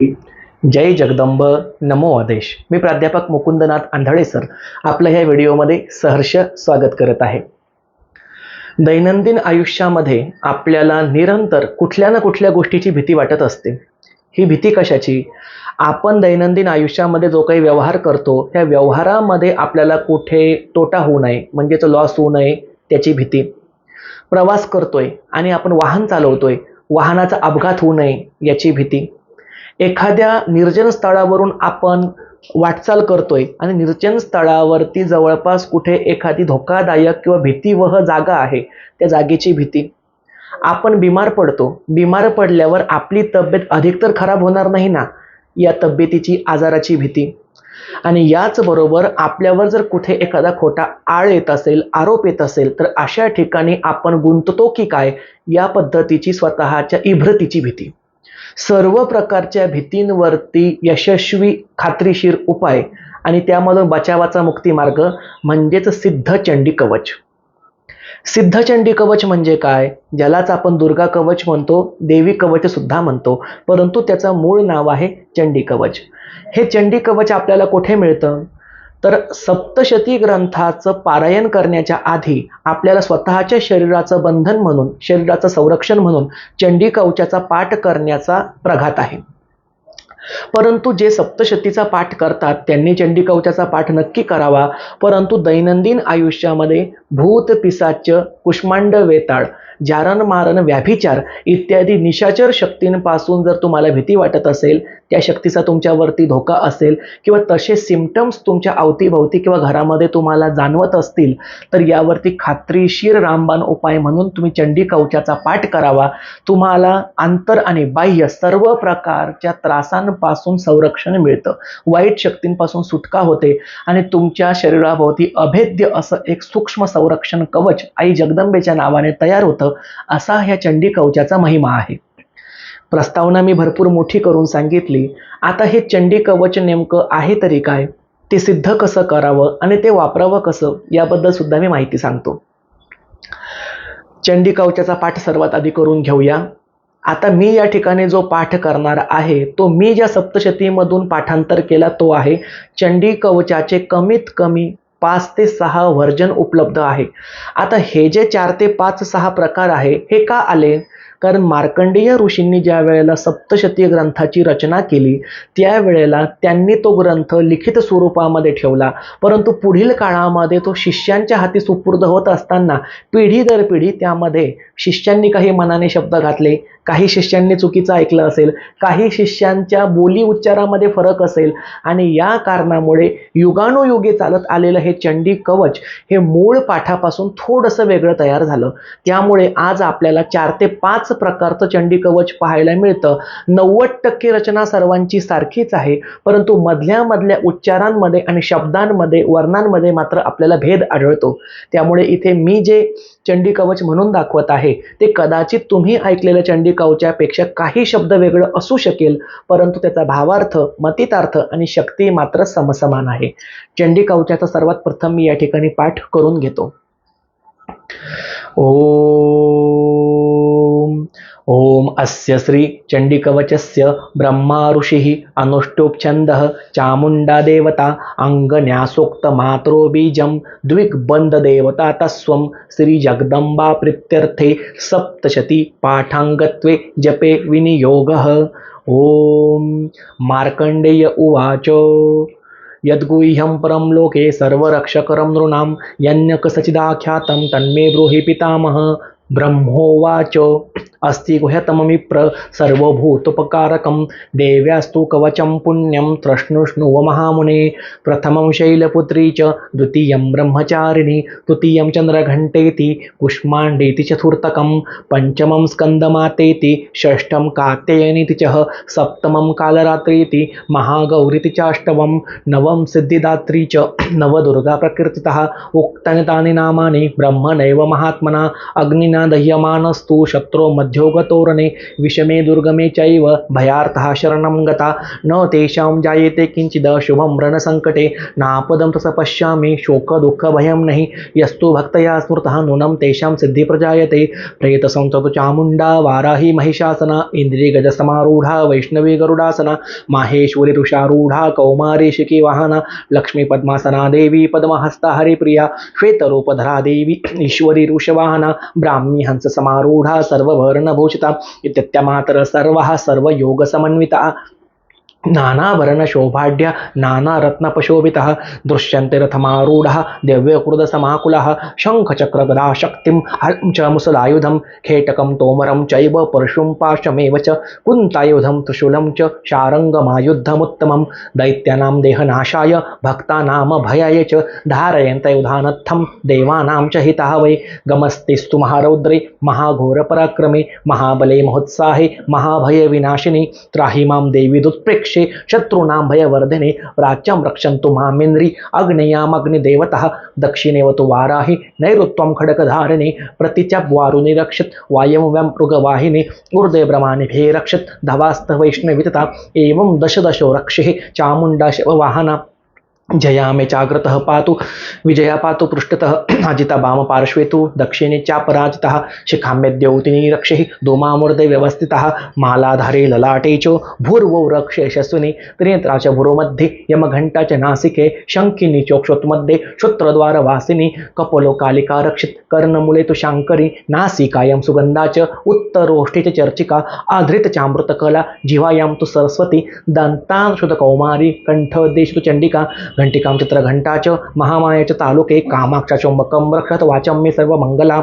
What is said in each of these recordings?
जय जगदंब नमो आदेश. मी प्राध्यापक मुकुंदनाथ आंधळे सर. आपलं ह्या व्हिडिओमध्ये सहर्ष स्वागत करत आहे. दैनंदिन आयुष्यामध्ये आपल्याला निरंतर कुठल्या ना कुठल्या गोष्टीची भीती वाटत असते. ही भीती कशाची? आपण दैनंदिन आयुष्यामध्ये जो काही व्यवहार करतो त्या व्यवहारामध्ये आपल्याला कुठे तोटा होऊ नये म्हणजेच लॉस होऊ नये त्याची भीती. प्रवास करतोय आणि आपण वाहन चालवतोय वाहनाचा अपघात होऊ नये याची भीती. एखाद्या निर्जन स्थळावरून आपण वाटचाल करतोय आणि निर्जन स्थळावरती जवळपास कुठे एखादी धोकादायक किंवा भीतीवह जागा आहे त्या जागेची भीती. आपण बिमार पडतो. बिमार पडल्यावर आपली तब्येत अधिकतर खराब होणार नाही ना या तब्येतीची आजाराची भीती. आणि याचबरोबर आपल्यावर जर कुठे एखादा खोटा आळ येत असेल आरोप येत असेल तर अशा ठिकाणी आपण गुंततो की काय? या पद्धतीची स्वतःच्या इभ्रतीची भीती. सर्व प्रकारच्या भीतींवरती यशस्वी खात्रीशीर उपाय आणि त्यामधून बचावाचा मुक्ती मार्ग म्हणजेच सिद्धचंडी कवच. सिद्धचंडी कवच म्हणजे काय? ज्यालाच आपण दुर्गा कवच म्हणतो देवी कवच सुद्धा म्हणतो परंतु त्याचं मूळ नाव आहे चंडी कवच. हे चंडी कवच आपल्याला कुठे मिळतं? तर सप्तशती ग्रंथाचं पारायण करण्याच्या आधी आपल्याला स्वतःच्या शरीराचं बंधन म्हणून शरीराचं संरक्षण म्हणून चंडी कवचाचा पाठ करण्याचा प्रघात आहे. परंतु जे सप्तशतीचा पाठ करतात त्यांनी चंडी कवचाचा पाठ नक्की करावा. परंतु दैनंदिन आयुष्यामध्ये भूत पिसाच कुष्मांड वेताळ जारण मारण व्याभिचार इत्यादी निशाचर शक्तींपासून जर तुम्हाला भीती वाटत असेल त्या शक्तीचा तुमच्यावरती धोका असेल किंवा तसे सिमटम्स तुमच्या अवतीभवती किंवा घरामध्ये तुम्हाला जाणवत असतील तर यावरती खात्रीशीर रामबाण उपाय म्हणून तुम्ही चंडी कवचाचा पाठ करावा. तुम्हाला आंतर आणि बाह्य सर्व प्रकारच्या त्रासांपासून संरक्षण मिळतं. वाईट शक्तींपासून सुटका होते आणि तुमच्या शरीराभोवती अभेद्य असं एक सूक्ष्म संरक्षण कवच आई जगदंबेच्या नावाने तयार होतं असा ह्या चंडी कवचाचा महिमा आहे. प्रस्तावना मी भरपूर मोठी करून सांगितली. आता हे चंडी कवच नेमकं आहे तरी काय? ते सिद्ध कसं करावं आणि ते वापरावं कसं? याबद्दल सुद्धा मी माहिती सांगतो. चंडी कवचाचा पाठ सर्वात आधी करून घेऊया. आता मी या ठिकाणी जो पाठ करणार आहे तो मी ज्या सप्तशतीमधून पाठांतर केला तो आहे चंडी कवचाचे कमीत कमी पाच ते सहा व्हर्जन उपलब्ध आहे. आता हे जे चार ते पाच सहा प्रकार आहे हे का आले? कारण मार्कंडेय ऋषींनी ज्या वेळेला सप्तशती ग्रंथाची रचना केली त्यावेळेला त्यांनी तो ग्रंथ लिखित स्वरूपामध्ये ठेवला. परंतु पुढील काळामध्ये तो शिष्यांच्या हाती सुपूर्द होत असताना पिढी दर पिढी त्यामध्ये शिष्यांनी काही मनाने शब्द घातले. काही शिष्यांनी चुकीचं ऐकलं असेल काही शिष्यांच्या बोली उच्चारामध्ये फरक असेल आणि या कारणामुळे युगानुयुगे चालत आलेलं हे चंडी कवच हे मूळ पाठापासून थोडंसं वेगळं तयार झालं. त्यामुळे आज आपल्याला चार ते पाच प्रकारचं चंडी कवच पाहायला मिळतं. नव्वद टक्के रचना सर्वांची सारखीच आहे परंतु मधल्या मधल्या उच्चारांमध्ये आणि शब्दांमध्ये वर्णांमध्ये मात्र आपल्याला भेद आढळतो. त्यामुळे इथे मी जे चंडी कवच म्हणून दाखवत आहे. ते कदाचित तुम्ही ऐकलेल्या चंडी कवचापेक्षा काही शब्द वेगळं असू शकेल परंतु त्याचा भावार्थ मतितार्थ आणि शक्ती मात्र समसमान आहे. चंडी कवचाचा सर्वात प्रथम मी या ठिकाणी पाठ करून घेतो. ओम ओम अस्य श्री चण्डिकवचस्य ब्रह्मा ऋषिः अनुष्टोपछंद चामुंडा देवता अङ्गन्यासोक्तमात्रो बीजं द्विग्बन्धदेवता तस्वं श्रीजगदम्बा प्रीत्यर्थे सप्तशती पाठांगत्वे जपे विनियोगः। ॐ मार्कण्डेय उवाच। यद्गुह्यं परं लोके सर्वरक्षकरं नृणां यन्यकसचिदाख्यातं तन्मे ब्रूहि पितामह ब्रह्मोवाच। अस्ति गुह्यतममिप्र सर्वभूतोपकारकं देव्यास्तु कवचं पुण्यं तृष्णुष्णुव महामुने। प्रथमं शैलपुत्री च द्वितीयं ब्रह्मचारिणी तृतीयं चन्द्रघण्टेति कुष्माण्डेति चतुर्थकं पञ्चमं स्कन्दमातेति षष्ठं कात्यायनीति च सप्तमं कालरात्रीति महागौरीति चाष्टवं नवं सिद्धिदात्री च नवदुर्गा प्रकीर्तितः उक्तानि तानि नामानि ब्रह्मणैव महात्मना अग्निना दह्यमानस्तु शत्रो मध्योगतोरणे विषमे दुर्गमे चैव भयार्थः शरणं गता। न तेषां जायेते किञ्चिदशुभं रणसङ्कटे। नापदं तस पश्यामि शोकदुःखभयं नहि। यस्तु भक्तया स्मृतः नूनं तेषां सिद्धिप्रजायते प्रेतसंसतु चामुण्डा वाराही महिषासना इन्द्रियगजसमारूढा वैष्णवी गरुडासना माहेश्वरी ऋषारूढा कौमारी शिखी लक्ष्मीपद्मासना देवी पद्महस्ता हरिप्रिया श्वेतरूपधरा देवी ईश्वरी ऋषवाहना ब्राह्मी हंससमारूढा पूर्ण भूषिता इत्यत्यामातर सर्व हा सर्व योग समन्विता नानाभरण शोभाढ्य नानारत्नपशोभितः दृश्यन्ते रथमारूढः दिव्यकृदसमाकुलः शङ्खचक्रगदा शक्तिं हलं च मुसलायुधं खेटकं तोमरं चैव परशुं पाशमेव च कुन्तायुधं त्रिशूलं च शारङ्गमायुद्धमुत्तमं दैत्यानां देहनाशाय भक्तानां भयाय च धारयन्तयुधानत्थं देवानां च हितः वै गमस्तिस्तु महारौद्रे महाघोरपराक्रमे महाबले महोत्साहे महाभयविनाशिनि त्राहि मां देवी दुत्प्रेक्ष शत्रूणां भयवर्धने प्राच्यं रक्षन्तु मामेन्द्रि अग्नेयामग्निदेवतः दक्षिणेव तु वाराहि नैऋत्वं खड्गधारिणे प्रतिचवारुणि रक्षत् वायं वं मृगवाहिनी ऊर्ध्वे ब्रह्मानिभे रक्षत् धवास्तवैष्णवितता एवं दश दशो रक्षिः चामुण्डा शिववाहना। जया मे जाग्रतः पातु विजया पातु पृष्ठतः अजिता वामपार्श्वे तु दक्षिणे चापराजितः शिखाम्य द्यौतिनी रक्षिः धूमामूर्धे व्यवस्थितः मालाधारे ललाटे च भूर्वौ रक्ष यशस्विनी त्रिनेत्रा च भुरोमध्ये यमघण्टा च नासिके शङ्किनी चोक्षोत्मध्ये श्रोत्रद्वारवासिनी कपोलो कालिका रक्षित कर्णमूले तु शाङ्करी नासिकायां सुगन्धा च उत्तरोष्ठे च चर्चिका आधृत चामृतकला तु सरस्वती दन्तांशुतकौमारी कण्ठदेशु तु चण्डिका घंटिकां चित्र घंटा च तालुके कामाक्षा चुंबकं रक्षत वाचम मी सर्व मंगला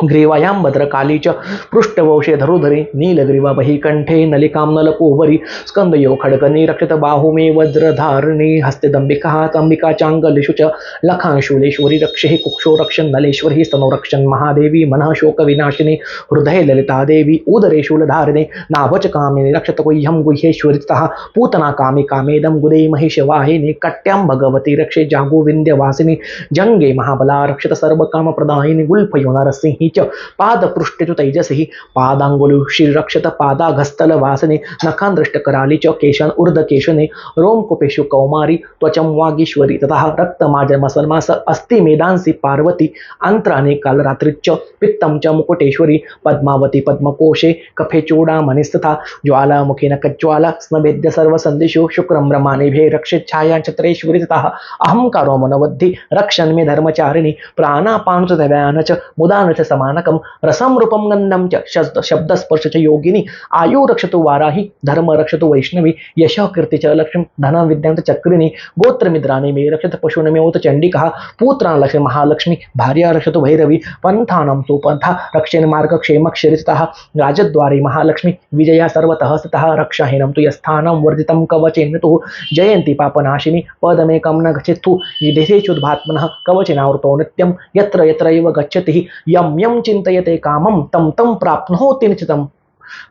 भद्रकाली च पृष्ठवंशे धरुधरे नीलग्रीवा बहिकंठे नलिकां नलकोवरी स्कन्दयो खड्गनी रक्षित बाहुमे वज्रधारिणी हस्तिदंबिका दम्बिका तम्बिका च लखांशूलेश्वरी रक्षे कुक्षो रक्षन् नलेश्वरी स्तनो रक्षन् महादेवी मनः शोकविनाशिनी हृदये ललिता देवी उदरे शूलधारिणे नाभच कामिनी रक्षत गुह्यं गुह्येश्वरितः पूतना कामि कामेदं गुदे महिषवाहिनी कट्यां भगवती रक्षे जागोविन्द्यवासिनी जङ्गे महाबला रक्षत सर्वकामप्रदायिनी गुल्फयो नरसिंह च पादपृष्ठे तु तैजसि पादाङ्गुलुषि वासने पादाघस्थलवासने नखान्दृष्टकराली च केशन ऊर्ध्वकेशने रोमकुपेषु कौमारी त्वचं वागीश्वरी ततः रक्तमाजमसन्मास अस्ति मेदांसि पार्वती अन्त्राणि कालरात्रिच्च पित्तं च मुकुटेश्वरी पद्मावती पद्मकोशे कफे चूडामणिस्तथा ज्वालामुखेन कज्ज्वाला स्नभेद्य सर्वसन्दिषु शुक्रं ब्रह्मानिभे रक्षेच्छायाचत्रेश्वरी ततः अहङ्कारो मनवद्धि रक्षन् मे धर्मचारिणि प्राणापानुतव्यान च मुदान च समानकम रसम रूपम गंधम च शब्द शब्दस्पर्श च योगिनी आयु रक्षतु वाराहि धर्म रक्षतु वैष्णवी यश कीर्ति च लक्ष्मी धन विद्यांत चक्रिणी गोत्रमिद्राणि मे रक्षत पशूनमेवत चंडिका पुत्रान लक्ष्मी महालक्ष्मी भार्या रक्षतु भैरवी पन्थानं सुपन्था रक्षेण मार्गक्षेमक्षरितः राजद्वारे महालक्ष्मी विजया सर्वतः स्तः रक्षाहीनं तु यस्थानं वर्धितं कवचेन तु जयन्ति पापनाशिनी पदमेकं न गच्छेत्थु विदेशेषुद्भात्मनः कवचेनावृतो नित्यं यत्र यत्रैव गच्छति यं यं चिन्तयते कामं तं तं प्राप्नोति निश्चितम्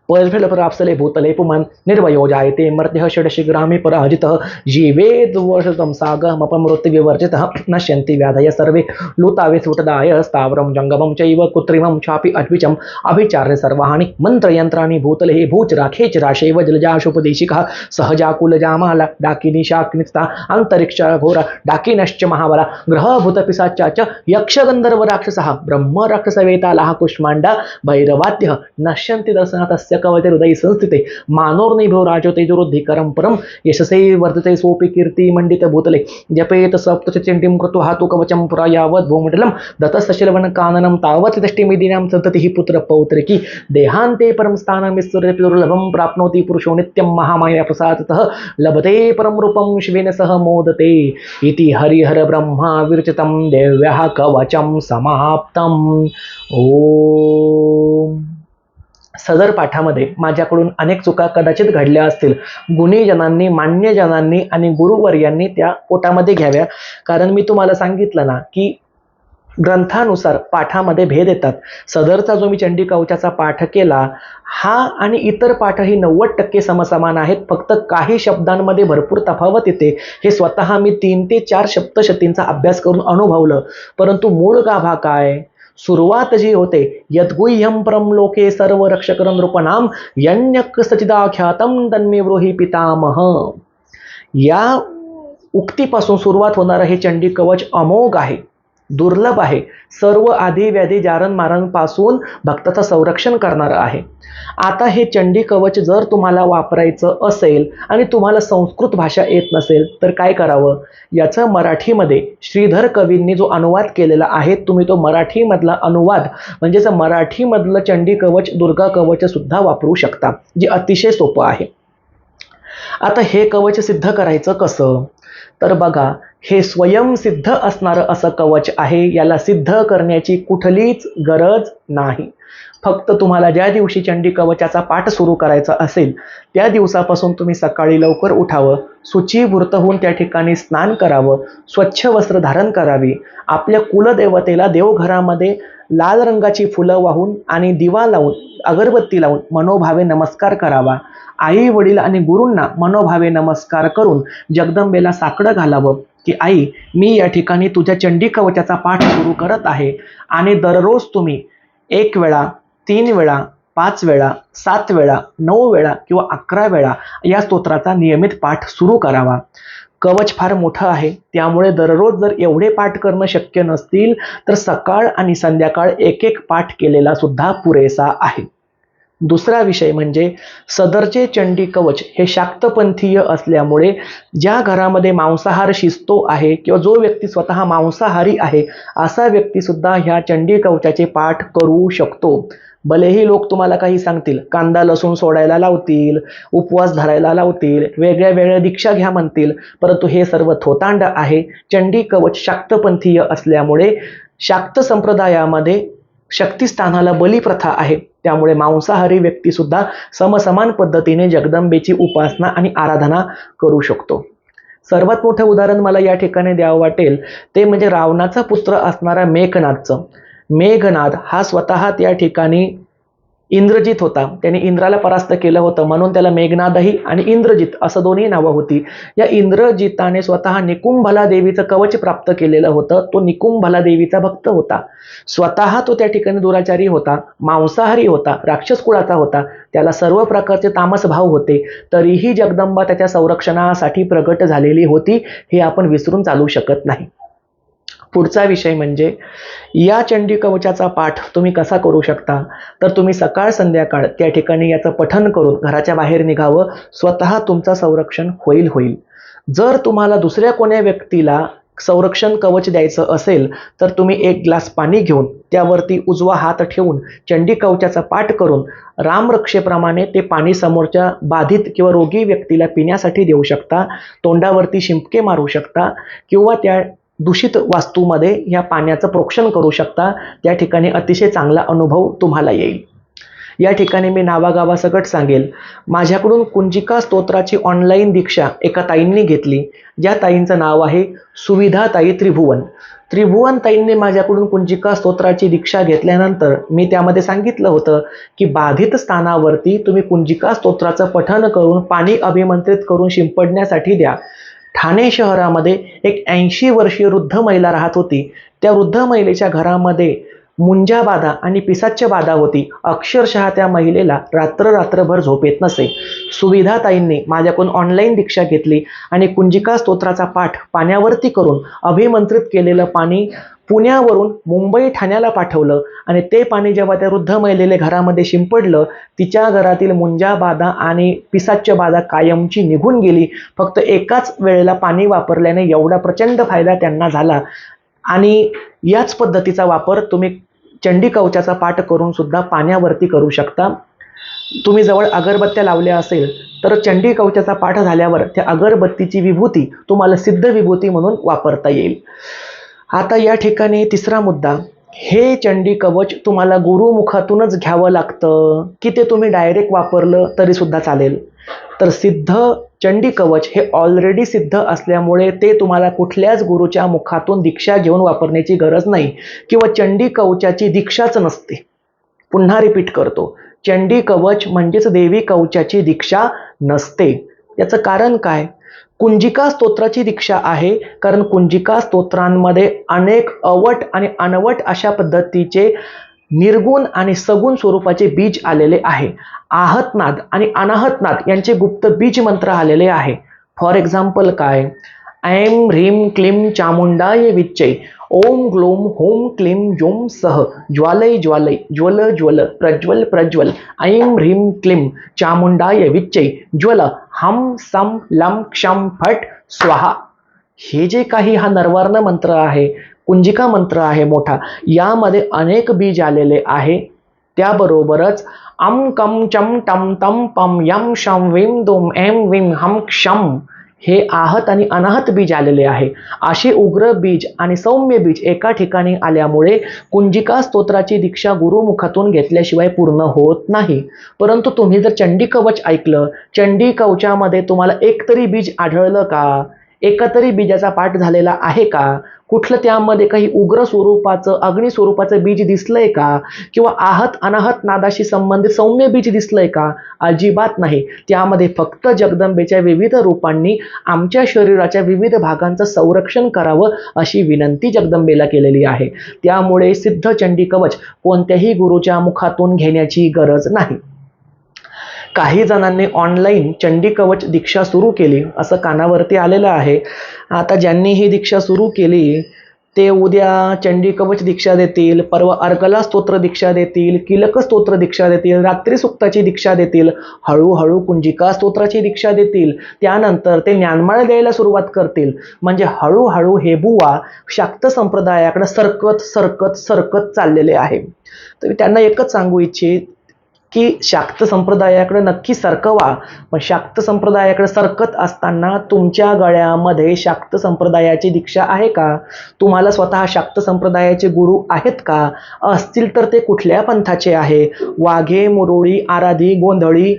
परफलपराप्सले भूतले पुमान् निर्वयो जायते मर्त्यः षडशिग्रामे पराजितः जीवेद्वर्षतं सागमपमृत्युविवर्जितः नश्यन्ति व्याधय सर्वे लुतावे सुटदाय स्थावरं जङ्गमं चैव कृत्रिमं चापि अभिचार्य सर्वाणि मन्त्रयन्त्राणि भूतले भूचराखेचराशैव जलजाशुपदेशिकः सहजाकुलजामाला डाकिनी शाकिनिस्ता अन्तरिक्षघोरा डाकिनश्च महाबला ग्रहभूतपिशाचा च यक्षगन्धर्वराक्षसः ब्रह्मराक्षसवेतालाः कुष्माण्डा भैरवाद्यः नश्यन्ति दर्शनाथस्य कवच हृदय संस्थिते. मानोर्निभो राजो तेजोरुद्धिकरं परं. यशसे वर्धते सोऽपि कीर्तिमण्डितभूतले जपेत सप्तचण्डीं कृत्वा तु कवचं पुरा यावत् भूमण्डलं दतस्तशलवनकाननं तावत् दष्टिमिदीनां सन्ततिः पुत्रपौत्रिकी देहान्ते परं स्थानमिस्तुरपि दुर्लभं प्राप्नोति पुरुषो नित्यं महामाया प्रसादतः. लभते परं रूपं शिवेन सह मोदते. इति हरिहर ब्रह्मा विरचितं देव्यः कवचं समाप्तम्. ओम। सदर पाठामध्ये माझ्याकडून अनेक चुका कदाचित घडल्या असतील. गुणीजनांनी मान्यजनांनी आणि गुरुवर्यांनी त्या पोटामध्ये घ्याव्या. कारण मी तुम्हाला सांगितलं ना की ग्रंथानुसार पाठामध्ये भेद येतात. सदरचा जो मी चंडी कवचाचा पाठ केला हा आणि इतर पाठही नव्वद टक्के समसमान आहेत. फक्त काही शब्दांमध्ये भरपूर तफावत येते. हे स्वतः मी तीन ते चार शब्दशतींचा अभ्यास करून अनुभवलं. परंतु मूळ गाभा काय? सुरुवात जी होते यद्गुह्यम परम लोके सर्व रक्षकरम नृपनाम यण्यक सचिदाख्यातम तन्मे ब्रोही पितामह। या उक्तीपासून सुरुवात होणारं हे चंडी कवच अमोघ आहे. दुर्लभ आहे. सर्व आधी व्याधी जारण मारांपासून भक्ताचं संरक्षण करणारं आहे. आता हे चंडी कवच जर तुम्हाला वापरायचं असेल आणि तुम्हाला संस्कृत भाषा येत नसेल तर काय करावं? याचं मराठीमध्ये श्रीधर कवींनी जो अनुवाद केलेला आहे तुम्ही तो मराठीमधला अनुवाद म्हणजेच मराठीमधलं चंडी कवच दुर्गा कवच सुद्धा वापरू शकता जे अतिशय सोपं आहे. आता हे कवच सिद्ध करायचं कसं? तर बघा हे स्वयंसिद्ध असणारं असं कवच आहे याला सिद्ध करण्याची कुठलीच गरज नाही. फक्त तुम्हाला ज्या दिवशी चंडी कवचाचा पाठ सुरू करायचा असेल त्या दिवसापासून तुम्ही सकाळी लवकर उठावं सुचीभूर्त होऊन त्या ठिकाणी स्नान करावं स्वच्छ वस्त्र धारण करावी. आपल्या कुलदेवतेला देवघरामध्ये लाल रंगाची फुलं वाहून आणि दिवा लावून अगरबत्ती लावून मनोभावे नमस्कार करावा. आई वडील आणि गुरूंना मनोभावे नमस्कार करून जगदंबेला साकडं घालावं की आई मी या ठिकाणी तुझ्या चंडी कवचाचा पाठ सुरू करत आहे आणि दररोज तुम्ही एक वेळा तीन वेळा पाच वेळा सात वेळा नऊ वेळा किंवा अकरा वेळा या स्तोत्राचा नियमित पाठ सुरू करावा. कवच फार मोठं आहे. त्यामुळे दररोज जर एवढे पाठ करणं शक्य नसतील तर सकाळ आणि संध्याकाळ एक एक पाठ केलेला सुद्धा पुरेसा आहे. दुसरा विषय म्हणजे सदरचे चंडी कवच हे शाक्तपंथीय असल्यामुळे ज्या घरामध्ये मांसाहार शिजतो आहे किंवा जो व्यक्ती स्वतः मांसाहारी आहे असा व्यक्तीसुद्धा ह्या चंडी कवचाचे पाठ करू शकतो. भलेही लोक तुम्हाला काही सांगतील कांदा लसूण सोडायला लावतील उपवास धरायला लावतील वेगळ्या वेगळ्या दीक्षा घ्या म्हणतील परंतु हे सर्व थोतांड आहे. चंडी कवच शाक्तपंथीय असल्यामुळे शाक्त संप्रदायामध्ये शक्तिस्थानाला बलिप्रथा आहे. त्यामुळे मांसाहारी व्यक्तीसुद्धा समसमान पद्धतीने जगदंबेची उपासना आणि आराधना करू शकतो. सर्वात मोठं उदाहरण मला या ठिकाणी द्यावं वाटेल. ते म्हणजे रावणाचा पुत्र असणारा मेघनाथचं. मेघनाद हा स्वतः त्या ठिकाणी इंद्रजित होता. त्याने इंद्राला परास्त केलं होतं. म्हणून त्याला मेघनादही आणि इंद्रजित असं दोन्ही नावं होती. या इंद्रजिताने स्वतः निकुंभला देवीचं कवच प्राप्त केलेलं होतं. तो निकुंभला देवीचा भक्त होता. स्वतः तो त्या ठिकाणी दुराचारी होता. मांसाहारी होता. राक्षस कुळाचा होता. त्याला सर्व प्रकारचे तामस भाव होते. तरीही जगदंबा त्याच्या संरक्षणासाठी प्रगट झालेली होती हे आपण विसरून चालू शकत नाही. पुढचा विषय म्हणजे या चंडी कवचाचा पाठ तुम्ही कसा करू शकता? तर तुम्ही सकाळ संध्याकाळ त्या ठिकाणी याचं पठन करून घराच्या बाहेर निघावं स्वतः तुमचं संरक्षण होईल होईल. जर तुम्हाला दुसऱ्या कोण्या व्यक्तीला संरक्षण कवच द्यायचं असेल तर तुम्ही एक ग्लास पाणी घेऊन त्यावरती उजवा हात ठेवून चंडी कवचाचा पाठ करून रामरक्षेप्रमाणे ते पाणी समोरच्या बाधित किंवा रोगी व्यक्तीला पिण्यासाठी देऊ शकता तोंडावरती शिंपके मारू शकता किंवा त्या दूषित वास्तूमध्ये या पाण्याचं प्रोक्षण करू शकता. त्या ठिकाणी अतिशय चांगला अनुभव तुम्हाला येईल. या ठिकाणी मी नावागावासकट सांगेल. माझ्याकडून कुंजिका स्तोत्राची ऑनलाईन दीक्षा एका ताईंनी घेतली. ज्या ताईंचं नाव आहे सुविधा ताई त्रिभुवन. त्रिभुवन ताईंनी माझ्याकडून कुंजिका स्तोत्राची दीक्षा घेतल्यानंतर मी त्यामध्ये सांगितलं होतं की बाधित स्थानावरती तुम्ही कुंजिका स्तोत्राचं पठन करून पाणी अभिमंत्रित करून शिंपडण्यासाठी द्या. ठाणे शहरामध्ये एक ऐंशी वर्षीय वृद्ध महिला राहत होती. त्या वृद्ध महिलेच्या घरामध्ये मुंजा बाधा आणि पिसाच्य बाधा होती. अक्षरशः त्या महिलेला रात्र रात्रभर झोप येत नसे. सुविधाताईंनी माझ्याकडून ऑनलाईन दीक्षा घेतली आणि कुंजिका स्तोत्राचा पाठ पाण्यावरती करून अभिमंत्रित केलेलं पाणी पुण्यावरून मुंबई ठाण्याला पाठवलं. आणि ते पाणी जेव्हा त्या वृद्ध महिलेले घरामध्ये शिंपडलं तिच्या घरातील मुंजा बाधा आणि पिसाच्य बाधा कायमची निघून गेली. फक्त एकाच वेळेला पाणी वापरल्याने एवढा प्रचंड फायदा त्यांना झाला. आणि याच पद्धतीचा वापर तुम्ही चंडी कवचाचा पाठ करून सुद्धा पाण्यावरती करू शकता. तुम्ही जवळ अगरबत्त्या लावल्या असेल तर चंडी कवचाचा पाठ झाल्यावर त्या अगरबत्तीची विभूती तुम्हाला सिद्ध विभूती म्हणून वापरता येईल. आता या ठिकाणी तिसरा मुद्दा हे चंडी कवच तुम्हाला गुरुमुखातूनच घ्यावं लागतं. की ते तुम्ही डायरेक्ट वापरलं तरी सुद्धा चालेल. तर सिद्ध चंडी कवच हे ऑलरेडी सिद्ध असल्यामुळे ते तुम्हाला कुठल्याच गुरुच्या मुखातून दीक्षा घेऊन वापरण्याची गरज नाही किंवा चंडी कवचाची दीक्षाच नसते. पुन्हा रिपीट करतो. चंडी कवच म्हणजेच देवी कवचाची दीक्षा नसते. याचं कारण काय? कुंजिका स्तोत्राची दीक्षा आहे कारण कुंजिका स्तोत्रांमध्ये अनेक अवट आणि अनवट अशा पद्धतीचे निर्गुण आणि सगुण स्वरूपाचे बीज आलेले आहे. आहतनाद आणि अनाहतनाद यांचे गुप्त बीज मंत्र आलेले आहे. फॉर एक्झाम्पल काय? ऐं ह्रीं क्लीं चामुंडाय विच्चै। ओम ग्लोम होम क्लीं जोम सह ज्वालय ज्वालय ज्वल ज्वल प्रज्वल प्रज्वल ऐं ह्रीं क्लीं चामुंडाय विच्चै ज्वल हम सम लम क्षम फट स्वाहा। हे जे काही हा नरवर्ण मंत्र आहे कुंजिका मंत्र आहे मोठा यामध्ये अनेक बीज आलेले आहे. त्याबरोबरच अम कम चम टम तम पम यम शम विम दोम एम विम हम क्षम हे आहत आणि अनाहत बीज आलेले आहे. असे उग्र बीज आणि सौम्य बीज एका ठिकाणी आल्यामुळे कुंजिका स्तोत्राची दीक्षा गुरुमुखातून घेतल्याशिवाय पूर्ण होत नाही. परंतु तुम्ही जर चंडी कवच ऐकलं चंडी कवचामध्ये तुम्हाला एक तरी बीज आढळलं का? एकतरी बीजाचा पाठ झालेला आहे का? कुठलं त्यामध्ये काही उग्र स्वरूपाचं अग्नि स्वरूपाचं बीज दिसलंय का? किंवा आहत अनाहत नादाशी संबंधित सौम्य बीज दिसलंय का? अजिबात नाही. त्यामध्ये फक्त जगदंबेच्या विविध रूपांनी आमच्या शरीराच्या विविध भागांचं संरक्षण करावं अशी विनंती जगदंबेला केलेली आहे. त्यामुळे सिद्ध चंडी कवच कोणत्याही गुरुच्या मुखातून घेण्याची गरज नाही. काही जणांनी ऑनलाईन चंडी कवच दीक्षा सुरू केली असं कानावरती आलेलं आहे. आता ज्यांनी ही दीक्षा सुरू केली ते उद्या चंडी कवच दीक्षा देतील परवा अर्गला स्तोत्र दीक्षा देतील किलक स्तोत्र दीक्षा देतील रात्री सुक्ताची दीक्षा देतील हळूहळू कुंजिका स्तोत्राची दीक्षा देतील त्यानंतर ते ज्ञानमाळ द्यायला सुरुवात करतील. म्हणजे हळूहळू हे बुवा शाक्त संप्रदायाकडे सरकत सरकत सरकत चाललेले आहे. तर त्यांना एकच सांगू इच्छित की शाक्त संप्रदायाकडे नक्की सरकवा. पण शाक्त संप्रदायाकडे सरकत असताना तुमच्या गळ्यामध्ये शाक्त संप्रदायाची दीक्षा आहे का? तुम्हाला स्वतः शाक्त संप्रदायाचे गुरु आहेत का? असतील तर ते कुठल्या पंथाचे आहे? वाघे मुरोळी आराधी गोंधळी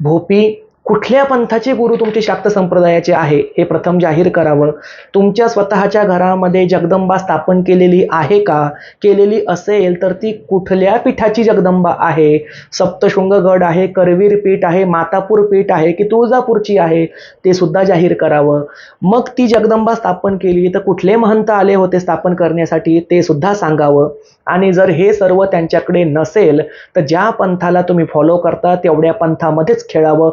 भोपी कुठल्या पंथाचे गुरु तुमचे शाक्त संप्रदायाचे आहे? हे प्रथम जाहीर करावं. तुमच्या स्वतःच्या घरामध्ये जगदंबा स्थापन केलेली आहे का? केलेली असेल तर ती कुठल्या पीठाची जगदंबा आहे? सप्तशृंगगड आहे करवीर पीठ आहे मातापूर पीठ आहे की तुळजापूरची आहे? ते सुद्धा जाहीर करावं. मग ती जगदंबा स्थापन केली तर कुठले महंत आले होते स्थापन करण्यासाठी? ते सुद्धा सांगावं. आणि जर हे सर्व त्यांच्याकडे नसेल तर ज्या पंथाला तुम्ही फॉलो करता तेवढ्या पंथामध्येच खेळावं.